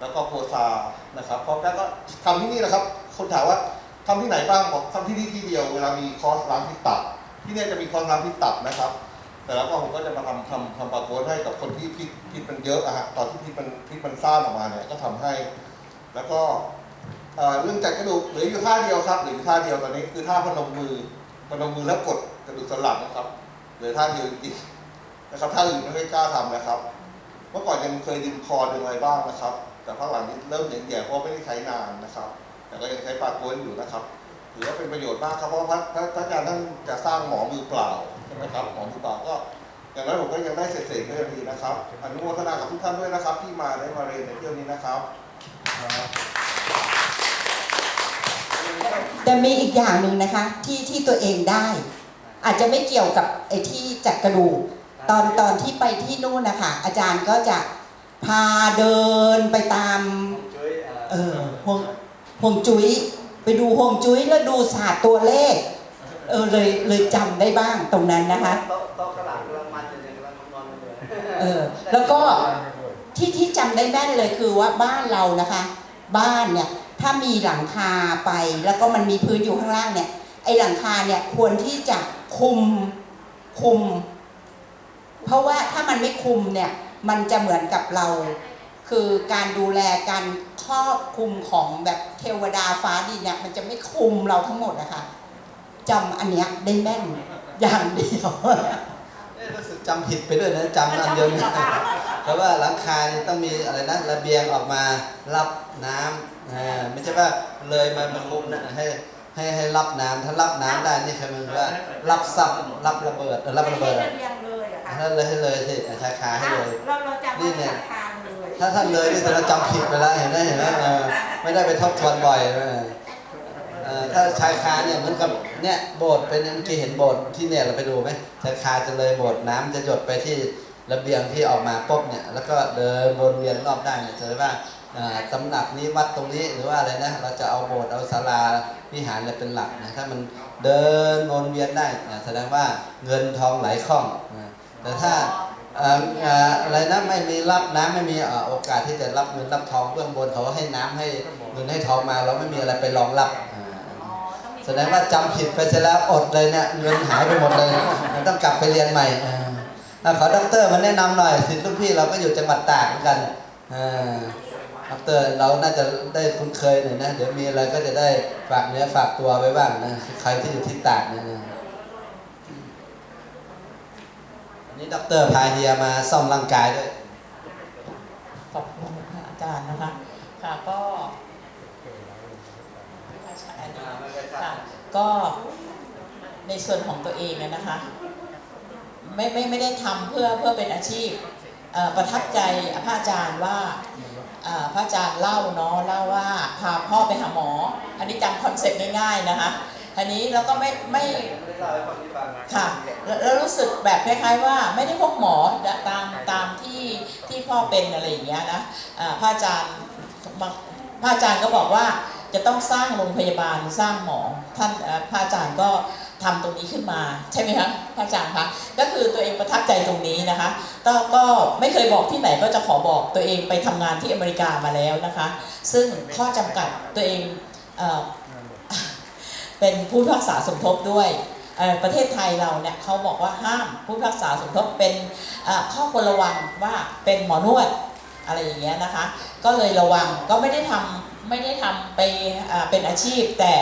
แล้วก็โพซานะครับพร้อมแล้วก็ทำที่นี่นะครับ คนถามว่าทำที่ไหนบ้างบอกทำที่นี่ที่เดียวเวลามีคอร์สล้างพิษตับ ที่นี่จะมีคอร์สล้างพิษตับนะครับแต่แล้วก็ผมก็จะมาทำทำทำปาโกนให้กับคนที่พิษพิษมันเยอะอะฮะตอนที่พิษมันพิษมันซ่านออกมาเนี่ยก็ทำให้ แล้วก็เอ่อเรื่องจัดกระดูกเหลืออยู่ท่าเดียวครับเหลืออยู่ท่าเดียวตอนนี้คือท่าพนมมือพนมมือแล้วกดกระดูกสันหลังนะครับเหลือท่าเดียวจริงๆนะครับท่าอื่นไม่ค่อยกล้าทำนะครับ เมื่อก่อนยังเคยดึงคอดึงอะไรบ้างนะครับ แต่พักหลังนี้เริ่มเหยียบๆเพราะไม่ได้ใช้นานนะครับ แต่ก็ยังใช้ปากกวนอยู่นะครับถือว่าเป็นประโยชน์มากครับเพราะว่าพระพระอาจารย์ท่านจะสร้างหมอมือเปล่าใช่ไหมครับหมอมือเปล่าก็อย่างนั้นผมก็ยังได้เศษๆก็ยังดีนะครับอนุโมทนากับทุกท่านด้วยนะครับ ที่มาได้มาเรียนในเที่ยวนี้นะครับ แต่มีอีกอย่างหนึ่งนะคะที่ที่ตัวเองได้ อาจจะไม่เกี่ยวกับไอ้ที่จัดกระดูกตอนตอนที่ไปที่นู่นนะคะอาจารย์ก็จะ พาเดินไปตาม เออห่วงห่วงจุ้ยไปดูห่วงจุ้ยแล้วดูศาสตร์ตัวเลข เออเลยเลยจำได้บ้างตรงนั้นนะคะ โต๊ะโต๊ะกระดาษกำลังมันอยู่เนี่ยกำลังนอนอยู่เลยเออ แล้วก็ที่ที่จำได้แม่นเลยคือว่าบ้านเรานะคะ บ้านเนี่ยถ้ามีหลังคาไปแล้วก็มันมีพื้นอยู่ข้างล่างเนี่ย ไอ้หลังคาเนี่ยควรที่จะคุมคุม เพราะว่าถ้ามันไม่คุมเนี่ย มันจะเหมือนกับเรา คือการดูแลการครอบคุมของแบบเทวดาฟ้าดินเนี่ยมันจะไม่คุมเราทั้งหมดนะคะจำอันเนี้ยได้แม่นอย่างเดียวเอ๊ะรู้สึกจำผิดไปด้วยนะจำอันเดียวเนี่ยเพราะว่าหลังคานี่ต้องมีอะไรนะระเบียงออกมารับน้ำอ่าไม่ใช่ว่าเลยมามาคุมนะให้ให้ให้รับน้ำถ้ารับน้ำได้นี่คือมันว่ารับซับรับระเบิดเออรับระเบิด อะไม่ใช่ระเบียงเลยอะค่ะถ้าเลยให้เลยสิชายคาให้เลย เราเราจำนี่ว่าเนี่ยราคาเลยถ้าท่านเลยนี่เราจำผิดไปแล้วเห็นไหมเห็นไหมเออไม่ได้ไปทบทวนบ่อยเออเอ่อถ้าชายคาเนี่ยเหมือนกับเนี่ยโบสถ์เป็นเมื่อกี้เห็นโบสถ์ที่เนี่ยเราไปดูไหมชายคาจะเลยโบสถ์น้ำจะหยดไปที่ระเบียงที่ออกมาปุ๊บเนี่ย แล้วก็เดินวนเวียนรอบด้านเนี่ยจะได้ว่าอ่าตำหนักนี้วัดตรงนี้หรือว่าอะไรนะเราจะเอาโบสถ์เอาศาลาวิหารเนี่ยเป็นหลักนะถ้ามันเดินวนเวียนได้อ่าแสดงว่าเงินทองไหลคล่องนะ แต่ถ้าเอ่อเอ่ออะไรนะไม่มีรับน้ำไม่มีเอ่อโอกาสที่จะรับเงินรับทองเบื้องบนเขาให้น้ำให้เงินให้ทองมา เราไม่มีอะไรไปรองรับอ่าแสดงว่าจำผิดไปเสียแล้วอดเลยเนี่ยเงินหายไปหมดเลยมันต้องกลับไปเรียนใหม่อ่าอะขอด็อกเตอร์มาแนะนำหน่อยสิทธิ์ลูกพี่เราก็อยู่จังหวัดตากเหมือนกันอ่าด็อกเตอร์เราน่าจะได้คุ้นเคยหน่อยนะเดี๋ยวมีอะไรก็จะได้ฝากเนื้อฝากตัวไว้บ้างนะใครที่อยู่ที่ตากเนี่ย นะวันนี้ด็อกเตอร์พาเฮียมาซ่อมร่างกายด้วย ขอบคุณค่ะอาจารย์นะคะ ค่ะก็ค่ะก็ในส่วนของตัวเองอะนะคะไม่ไม่ไม่ได้ทำเพื่อเพื่อเป็นอาชีพเอ่อประทับใจพระอาจารย์ว่าเอ่อพระอาจารย์เล่าเนาะเล่าว่าพาพ่อไปหาหมอ อันนี้จำคอนเซ็ปต์ง่ายๆนะคะ อันนี้แล้วก็ไม่ไม่ค่ะแล้วแล้วรู้สึกแบบคล้ายๆว่าไม่ได้พบหมอตามตามที่ที่พ่อเป็นอะไรอย่างเงี้ยนะอ่าพระอาจารย์บางพระอาจารย์ก็บอกว่าจะต้องสร้างโรงพยาบาลสร้างหมอท่านเอ่อพระอาจารย์ก็ทำตรงนี้ขึ้นมาใช่ไหมคะพระอาจารย์คะก็คือตัวเองประทับใจตรงนี้นะคะก็ก็ไม่เคยบอกที่ไหนก็จะขอบอกตัวเองไปทำงานที่อเมริกามาแล้วนะคะ ซึ่งข้อจำกัดตัวเอง เป็นผู้พิพากษาสมทบด้วยประเทศไทยเราเนี่ยเขาบอกว่าห้ามผู้พิพากษาสมทบเป็นข้อควรระวังว่าเป็นหมอนวดอะไรอย่างเงี้ยนะคะ ก็เลยระวังก็ไม่ได้ทำไม่ได้ทำไปเป็นอาชีพแต่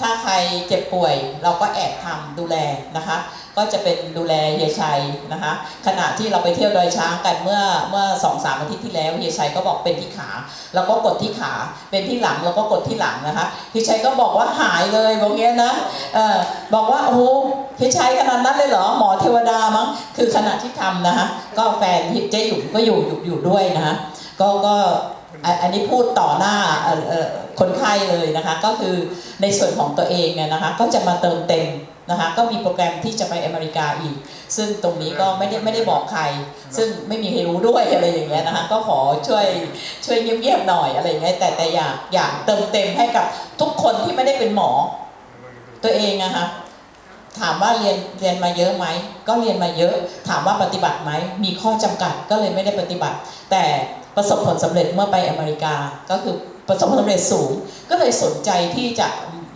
ถ้าใครเจ็บป่วยเราก็แอบทำดูแลนะคะ ก็จะเป็นดูแลเฮียชัยนะคะ ขณะที่เราไปเที่ยวดอยช้างกันเมื่อเมื่อสองสามอาทิตย์ที่แล้วเฮียชัยก็บอกเป็นที่ขาแล้วก็กดที่ขาเป็นที่หลังแล้วก็กดที่หลังนะคะพี่ชัยก็บอกว่าหายเลยบอกเงี้ยนะเออบอกว่าโอ้โหพี่ชัยขนาดนั้นเลยเหรอหมอเทวดามั้งคือขณะที่ทำนะคะก็แฟนเจ๊หยุ่มก็อยู่อยู่อยู่ด้วยนะคะก็ก็ อันนี้พูดต่อหน้าคนไข้เลยนะคะก็คือในส่วนของตัวเองเนี่ยนะคะก็จะมาเติมเต็มนะคะก็มีโปรแกรมที่จะไปอเมริกาอีก ซึ่งตรงนี้ก็ไม่ได้ไม่ได้บอกใคร ซึ่งไม่มีใครรู้ด้วยอะไรอย่างเงี้ยนะคะก็ขอช่วยช่วยเงียบๆหน่อยอะไรอย่างเงี้ยแต่แต่อยากอยากเติมเต็มให้กับทุกคนที่ไม่ได้เป็นหมอ ตัวเองอะคะถามว่าเรียนเรียนมาเยอะไหมก็เรียนมาเยอะ ถามว่าปฏิบัติไหมมีข้อจำกัดก็เลยไม่ได้ปฏิบัติ แต่ ประสบผลสำเร็จเมื่อไปอเมริกา ก็คือประสบผลสำเร็จสูง ก็เลยสนใจที่จะ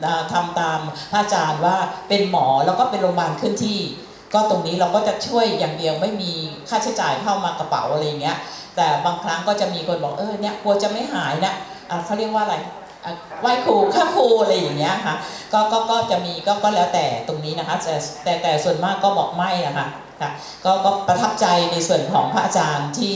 อ่าทำตามพระอาจารย์ว่าเป็นหมอแล้วก็เป็นโรงพยาบาลเคลื่อนที่ ก็ตรงนี้เราก็จะช่วยอย่างเดียวไม่มีค่าใช้จ่ายเข้ามากระเป๋าอะไรเงี้ย แต่บางครั้งก็จะมีคนบอกเออเนี่ยกลัวจะไม่หายนะเขาเรียกว่าอะไรไหว้ครูค่าครูอะไรอย่างเงี้ยค่ะก็ก็ก็จะมีก็ก็แล้วแต่ตรงนี้นะคะแต่แต่ส่วนมากก็บอกไม่นะคะ ค่ะก็ก็ประทับใจในส่วนของพระอาจารย์ที่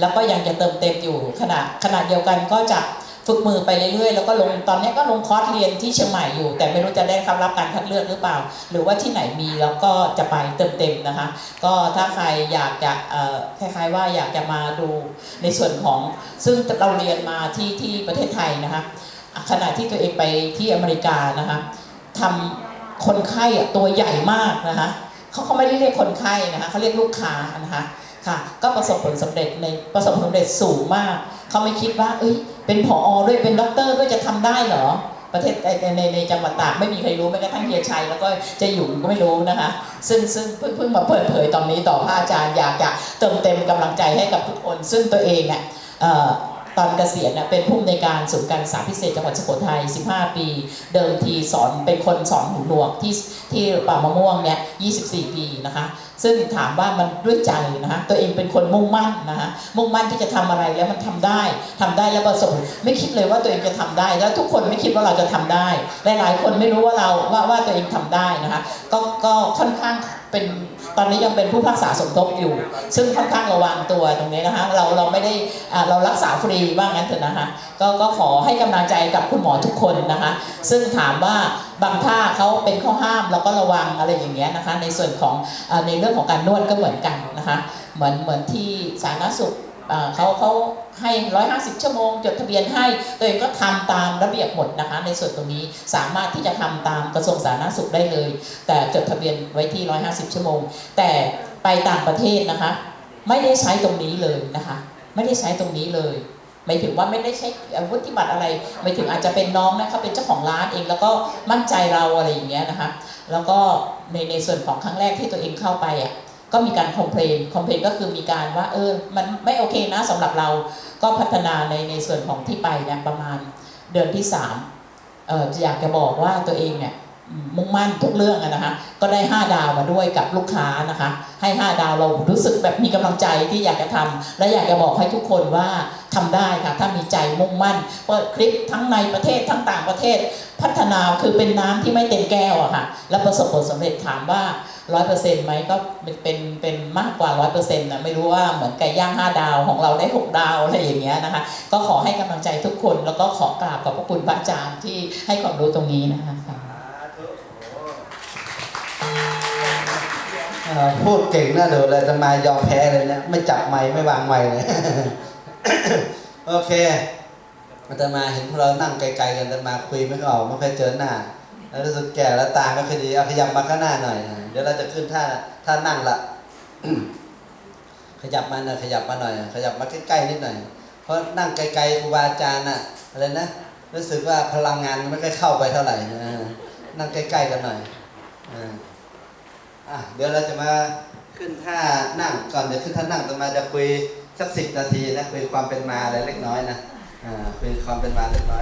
แล้วก็ยังจะเติมเต็มอยู่ขณะขณะเดียวกันก็จะฝึกมือไปเรื่อยๆ แล้วก็ลงตอนนี้ก็ลงคอร์สเรียนที่เชียงใหม่อยู่ แต่ไม่รู้จะได้เข้ารับการคัดเลือกหรือเปล่า หรือว่าที่ไหนมีแล้วก็จะไปเติมเต็มนะคะ ก็ถ้าใครอยากจะคล้ายๆว่าอยากจะมาดูในส่วนของซึ่งเราเรียนมาที่ที่ประเทศไทยนะคะอะขณะที่ตัวเองไปที่อเมริกานะคะทำคนไข้อะตัวใหญ่มากนะคะ เขาเขาไม่ได้เรียกคนไข้นะคะเขาเรียกลูกค้านะคะค่ะ ก็ประสบผลสำเร็จในประสบผลสำเร็จสูงมาก เขาไม่คิดว่า เอ้ย เป็นผอด้วยเป็นด็อกเตอร์ด้วยจะทำได้เหรอ ประเทศในในในจังหวัดตากไม่มีใครรู้แม้กระทั่งเฮียชัยแล้วก็จะอยู่ก็ไม่รู้นะคะ ซึ่งซึ่งเพิ่งเพิ่งมาเปิดเผยตอนนี้ต่อพระอาจารย์อยากจะเติมเต็มกำลังใจให้กับทุกคน ซึ่งตัวเองเนี่ย ตอนเกษียณน่ะเป็นผู้อำนวยการศูนย์การศึกษาพิเศษจังหวัดสุโขทัย 15 ปี เดิมทีสอนเป็นคนสอนหูหนวกที่ที่ป่ามะม่วงเนี่ย 24 ปีนะคะ ซึ่งถามว่ามันด้วยใจนะคะตัวเองเป็นคนมุ่งมั่นนะคะมุ่งมั่นที่จะทำอะไรแล้วมันทำได้ทำได้แล้วประสบไม่คิดเลยว่าตัวเองจะทำได้ แล้วทุกคนไม่คิดว่าเราจะทำได้ หลาย ๆ คนไม่รู้ว่าเราว่าว่าตัวเองทำได้นะคะก็ก็ค่อนข้าง เป็นตอนนี้ยังเป็นผู้พักษาสมทบอยู่ ซึ่งค่อนข้างระวังตัวตรงนี้นะคะเราเราไม่ได้เรารักษาฟรีว่างั้นเถอะนะคะก็ก็ขอให้กำลังใจกับคุณหมอทุกคนนะคะ ซึ่งถามว่าบางท่าเขาเป็นข้อห้ามเราก็ระวังอะไรอย่างเงี้ยนะคะ ในส่วนของอในเรื่องของการนวดก็เหมือนกันนะคะ เหมือนเหมือนที่สาธารณสุข เขาเขาให้ 150 ชั่วโมง จดทะเบียนให้ตัวเองก็ทำตามระเบียบหมดนะคะ ในส่วนตรงนี้สามารถที่จะทำตามกระทรวงสาธารณสุขได้เลย แต่จดทะเบียนไว้ที่ 150 ชั่วโมง แต่ไปต่างประเทศนะคะ ไม่ได้ใช้ตรงนี้เลยนะคะ ไม่ได้ใช้ตรงนี้เลยหมายถึงว่าไม่ได้ใช้วุฒิบัตรอะไรหมายถึงอาจจะเป็นน้องนะเขาเป็นเจ้าของร้านเอง แล้วก็มั่นใจเราอะไรอย่างเงี้ยนะคะ แล้วก็ในในส่วนของครั้งแรกที่ตัวเองเข้าไปอะ ก็มีการคอมเพลนคอมเพลนก็คือมีการว่าเออมันไม่โอเคนะสำหรับเราก็พัฒนาในในส่วนของที่ไปเนี่ยประมาณเดือนที่สามเอออยากจะบอกว่าตัวเองเนี่ยมุ่งมั่นทุกเรื่องนะคะก็ได้ 5 ดาวมาด้วยกับลูกค้านะคะให้ 5 ดาวเรารู้สึกแบบมีกำลังใจที่อยากจะทำและอยากจะบอกให้ทุกคนว่าทำได้ค่ะถ้ามีใจมุ่งมั่นเปิดคลิปทั้งในประเทศทั้งต่างประเทศ พัฒนาคือเป็นน้ำที่ไม่เต็มแก้วอะค่ะแล้วประสบผลสำเร็จถามว่า ร้อยเปอร์เซ็นต์ไหมก็เป็นเป็นเป็นมากกว่าร้อยเปอร์เซ็นต์นะไม่รู้ว่าเหมือนไก่ย่างห้าดาวของเราได้หกดาวอะไรอย่างเงี้ยนะคะ ก็ขอให้กำลังใจทุกคนแล้วก็ขอกราบขอบพระคุณพระอาจารย์ที่ให้ความรู้ตรงนี้นะคะพูดเก่งน่าดูเลยจะมายอมแพ้เลยเนี่ยไม่จับไม้ไม่วางไม้เลย โอเคอาตมาเห็นพวกเรานั่งไกลๆกันอาตมาคุยไม่ออกไม่ค่อยเจอหน้า รู้สึกแก่แล้วตาไม่ค่อยดีเอาขยับมาข้างหน้าหน่อย เดี๋ยวเราจะขึ้นท่าท่านั่งละขยับมาหน่อยขยับมาหน่อย ขยับมาใกล้ๆนิดหน่อย เพราะนั่งไกลๆครูบาอาจารย์น่ะอะไรนะรู้สึกว่าพลังงานไม่ค่อยเข้าไปเท่าไหร่นั่งใกล้ๆกันหน่อยอะเดี๋ยวเราจะมาขึ้นท่านั่งก่อนเดี๋ยวขึ้นท่านั่งอาตมาจะคุยสักสิบนาทีนะคุยความเป็นมาอะไรเล็กน้อยนะอ่าคุยความเป็นมาเล็กน้อย